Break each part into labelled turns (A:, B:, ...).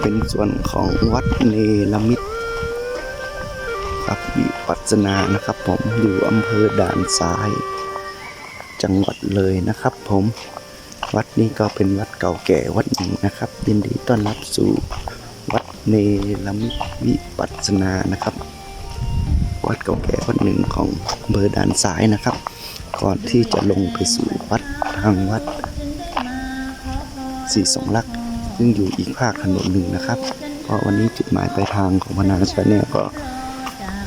A: เป็นส่วนของวัดเนรมิตครับวิปัสนานะครับ ผมอยู่อำเภอด่านซ้าย จังหวัดเลยนะครับ ผมวัดนี้ก็เป็นวัดเก่าแก่วัดหนึ่งนะครับยินดีต้อนรับสู่วัดเนรมิตวิปัสนานะครับ วัดเก่าแก่วัดหนึ่งของอำเภอด่านซ้ายนะครับ ก่อนที่จะลงไปสู่วัดทางวัดสีสองลักษณ์ ซึ่งอยู่อีกภาคถนนหนึ่งนะครับเพราะวันนี้จุดหมายปลายทางของพนาชาแนลก็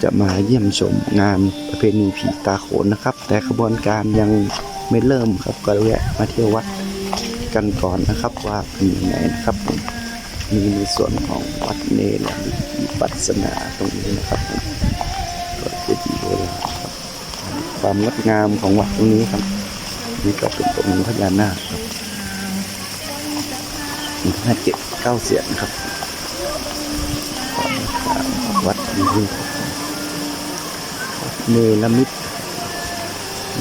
A: จะมาเยี่ยมชมงานประเพณีผีตาโขนนะครับ แต่ขบวนการยังไม่เริ่มครับก็แวะมาเที่ยววัดกันก่อนนะครับว่าเป็นยังไงนะครับมีในส่วนของวัดเนรมิตวิปัสสนาตรงนี้นะครับก็จะดีโบราณครับความงดงามของวัดตรงนี้ครับนี่ก็เป็นองค์พญานาคครับ ห้าเจ็ดเก้าเสียงครับวามงดมของวัดนี้ครับวัดเนรมิต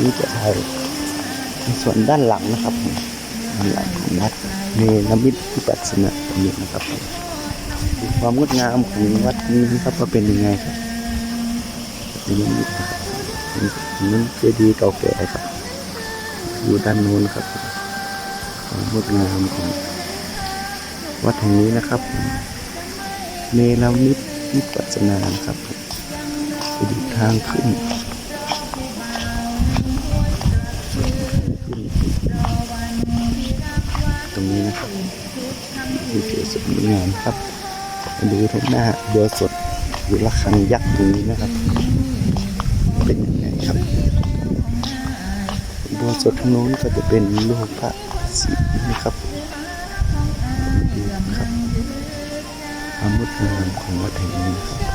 A: นี่จะไทยในส่วนด้านหลังนะครับมด้านหลังของวัดเนรมิตวิปัสสนาตรงนี้นะครับความงดงามของวัดนี้นะครับว่าเป็นยังไงครับเป็นยังไงครับนี่เจดีย์เก่าแก่ครับอยู่ด้านโน้นครับความงดงามของ วัดแห่งนี้นะครับเนรมิตวิปัสสนานะครับไปดูทางขึ้นตรงนี้นะครับที่เจอสวยงามครับดูทางหน้าเบัวสดอยู่ระฆังยักษ์ตรงนี้นะครับ เป็นยังไงครับบัวสดทางโน้นก็จะเป็นรูปพระศิลป์นะครับ งามของวัดแห่งนี้นะครับ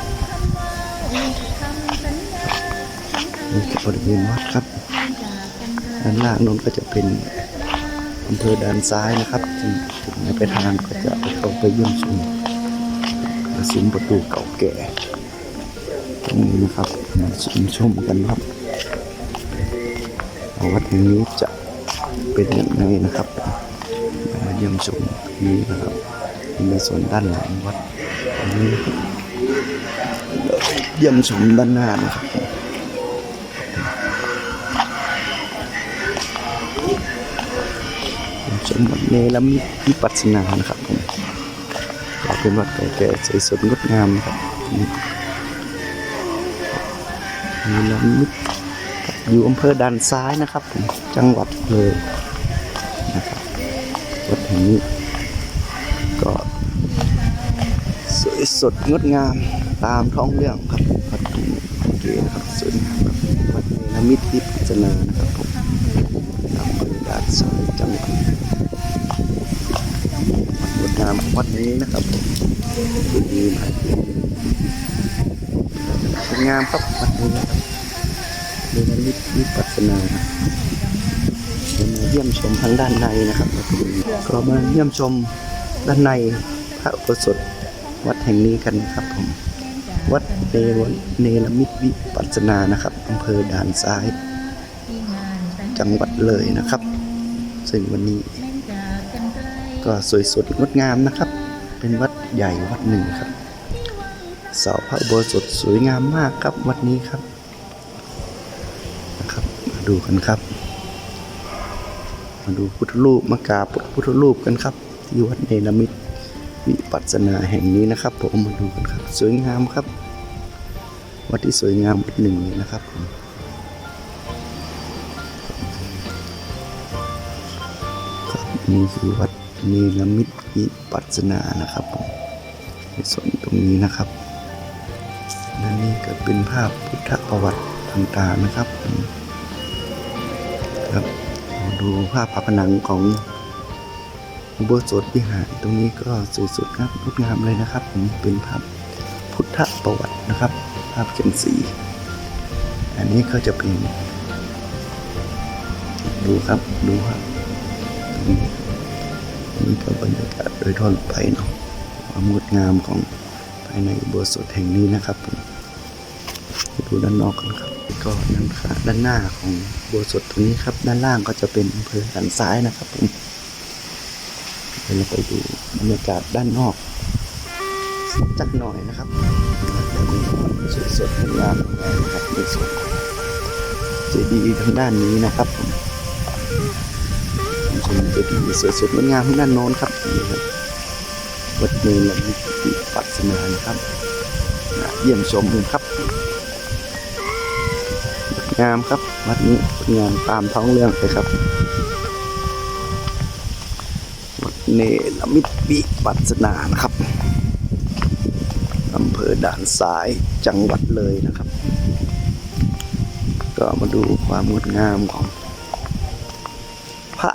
A: นี่คือบริเวณวัดครับ ด้านล่างโน้นก็จะเป็นอำเภอด้านซ้ายนะครับซึ่งถึงในไปทางก็จะเข้าไปเยี่ยมชมกระสุนประตูเก่าแก่ ตรงนี้นะครับมาชมชมกันครับวัดแห่งนี้จะเป็นยังไงนะครับมาเยี่ยมชมนี้นะครับในส่วนด้านหลังวัด เยี่ยมชมด้านหน้านะครับเยี่ยมชมวัดเนรมิตวิปัสสนานะครับผมก็เป็นวัดเก่าแก่สวยสดงดงามนะครับมีลำมิตรอยู่อำเภอด่านซ้ายนะครับผมจังหวัดเลยนะครับวัดแห่งนี้ สดงดงามตามท้องเรื่องครับวัดตรงเคนะครับสวยงามครับวัดเนรมิตทิพย์จนานะครับผมอำเภอด่านซ้ายจังหวัดงดงามวัดนี้นะครับผมดีมากสวยงามครับวัดนี้นะครับเดินนิดวิปัสสนาเรามาเยี่ยมชมทางด้านในนะครับก็มาเยี่ยมชมด้านในพระอุโบสถ วัดแห่งนี้กันนะครับผม วัดเนรเนรมิตวิปัสนานะครับอำเภอด่านซ้าย จังหวัดเลยนะครับ ซึ่งวันนี้ ก็สวยสดงดงามนะครับ เป็นวัดใหญ่วัดหนึ่งครับเสาพระอุโบสถสวยงามมากครับวัดนี้ครับนะครับ มาดูกันครับ มาดูพุทธรูปมากราบพุทธรูปกันครับ ที่วัดเนรมิตร วิปัสสนาแห่งนี้นะครับผมมาดูกันครับ สวยงามครับ วัดที่สวยงามวัดหนึ่งเลยนะครับผมครับนี่คือวัดเนรมิตวิปัสสนานะครับผมในส่วนตรงนี้นะครับและนี่ก็เป็นภาพพุทธประวัติต่างๆนะครับครับดูภาพผาผนังของ อุโบสถวิหารตรงนี้ก็สวยสุดครับงดงามเลยนะครับ ผมเป็นภาพพุทธประวัตินะครับ ภาพเขียนสี อันนี้ก็จะเป็น ดูครับดูครับตรงนี้นี่ก็บรรยากาศโดยทั่วไปเนาะความงดงามของภายในอุโบสถแห่งนี้นะครับผมไปดูด้านนอกกันครับก็ด้านข้างด้านหน้าของอุโบสถตรงนี้ครับ ด้านล่างก็จะเป็นอำเภอสันซ้ายนะครับผม เราไปดูบรรยากาศด้านนอกจักหน่อยนะครับจะมีความสวยๆงามงไงนะครับในส่วนเจดีย์ทางด้านนี้นะครับผมชมเจดีย์สวยๆงดงามทางด้านโน้นครับนี่ครับวัดเนรมิตติปัสนานะครับเยี่ยมชมเลยครับงามครับวัดนี้งามตามท้องเรื่องเลยครับ เนรมิตวิปัสนานะครับอำเภอด่านซ้ายจังหวัดเลยนะครับ ก็มาดูความงดงามของ พระ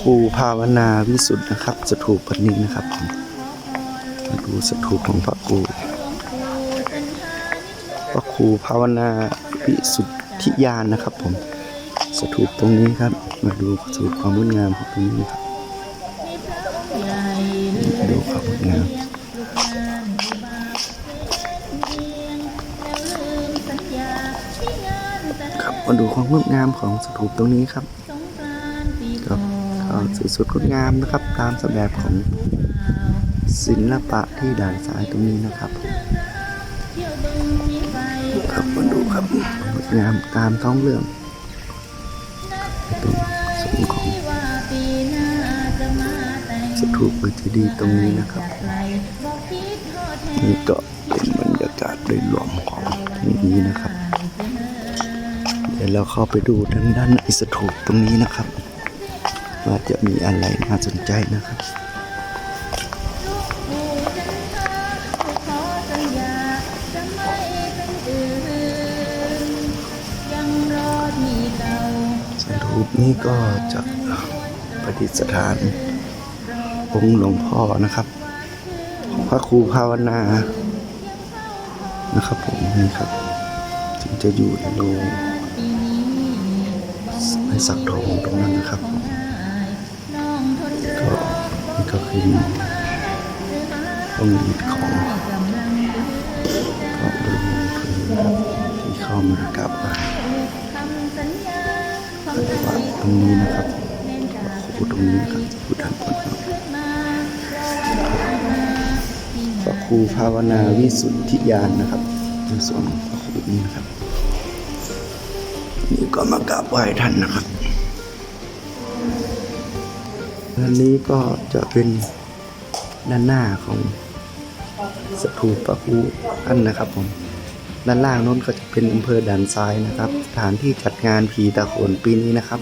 A: ครูภาวนาวิสุทธ์นะครับ สถูปนี้นะครับมาดูสถูปของพระครูพระครูภาวนาวิสุทธิยานนะครับ ผมสถูปตรงนี้ครับ มาดูสถูปความงดงามของตรงนี้ครับ ดูความงามครับมาดูความงดงามของสถูปตรงนี้ครับครับก็สวยสดงดงามนะครับ ตามสแบบของศิลปะที่ด่านซ้ายตรงนี้นะครับครับมาดูครับงดงามตามท้องเรื่องตรงส่วนของ สถูปวิธีดีย์ตรงนี้นะครับนี่ก็เป็นบรรยากาศโดยรวมของที่นี้นะครับ เดี๋ยวเราเข้าไปดูทางด้านในสถูปตรงนี้นะครับ ว่าจะมีอะไรน่าสนใจนะครับสถูปนี้ก็จะประดิษฐาน องค์หลวงพ่อนะครับ ของพระครูภาวนานะครับผมนี่ครับจึงจะอยู่ในโรงในสักทองตรงนั้นนะครับผมก็นี่ก็คือองค์อิฐของพระบรมครูนครับที่เข้ามากราบไหว้วัดตรงนี้นะครับพระครูตรงนี้นะครับพุทธันพนพระ ครูภาวนาวิสุทธิยานนะครับในส่วนของพระครูนี้นะครับ นี่ก็มากราบไหว้ท่านนะครับอันนี้ก็จะเป็นด้านหน้าของสถูปพระครูท่านนะครับผมด้านล่างโน้นก็จะเป็นอำเภอด่านซ้ายนะครับสถานที่จัดงานผีตาโขนปีนี้นะครับ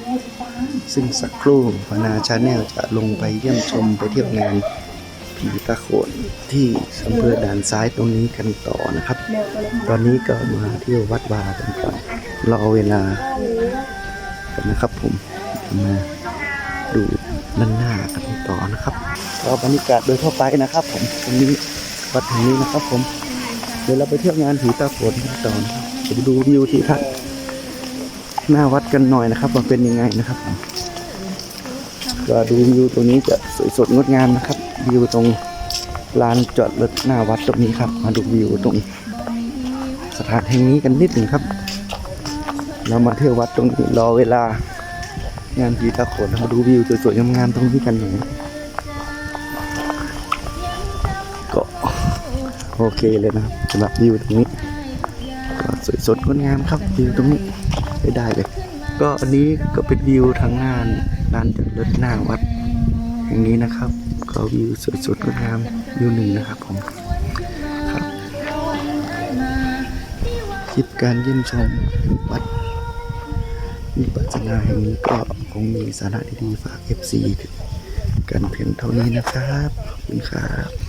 A: ซึ่งสักครู่พนาชาแนลจะลงไปเยี่ยมชมไปเที่ยวงาน ผีตาโขนที่อำเภอด่านซ้ายตรงนี้กันต่อนะครับ ตอนนี้ก็มาเที่ยววัดวากันก่อนรอเวลากันนะครับผมมาดูด้านหน้ากันต่อนะครับก็บรรยากาศโดยทั่วไปนะครับ ผมตรงนี้วัดแห่งนี้นะครับ ผม เดี๋ยวเราไปเที่ยวงานผีตาโขนกันต่อนะครับไปดูวิวที่ทัศน์หน้าวัดกันหน่อยนะครับว่าเป็นยังไงนะครับผม ก็ดูวิวตรงนี้จะสวยสดงดงามนะครับ วิวตรงลานจอดรถหน้าวัดตรงนี้ครับ มาดูวิวตรงสถานแห่งนี้กันนิดหนึ่งครับ เรามาเที่ยววัดตรงนี้รอเวลางานผีตาโขนมาดูวิวสวยๆงามๆตรงนี้กันหน่อยก็โอเคเลยนะครับสำหรับวิวตรงนี้ก็สวยสดงดงามครับวิวตรงนี้ได้เลย ก็อันนี้ก็เป็นวิวทางงาน การจัดรถหน้าวัดแห่งนี้นะครับ ก็วิวสวยๆงดงามวิวหนึ่งนะครับผมครับคลิปการเยี่ยมชมวัดมีปัจนาแห่งนี้ก็คงมีสาระดีๆฝาก FC กันเพียงเท่านี้นะครับขอบคุณครับ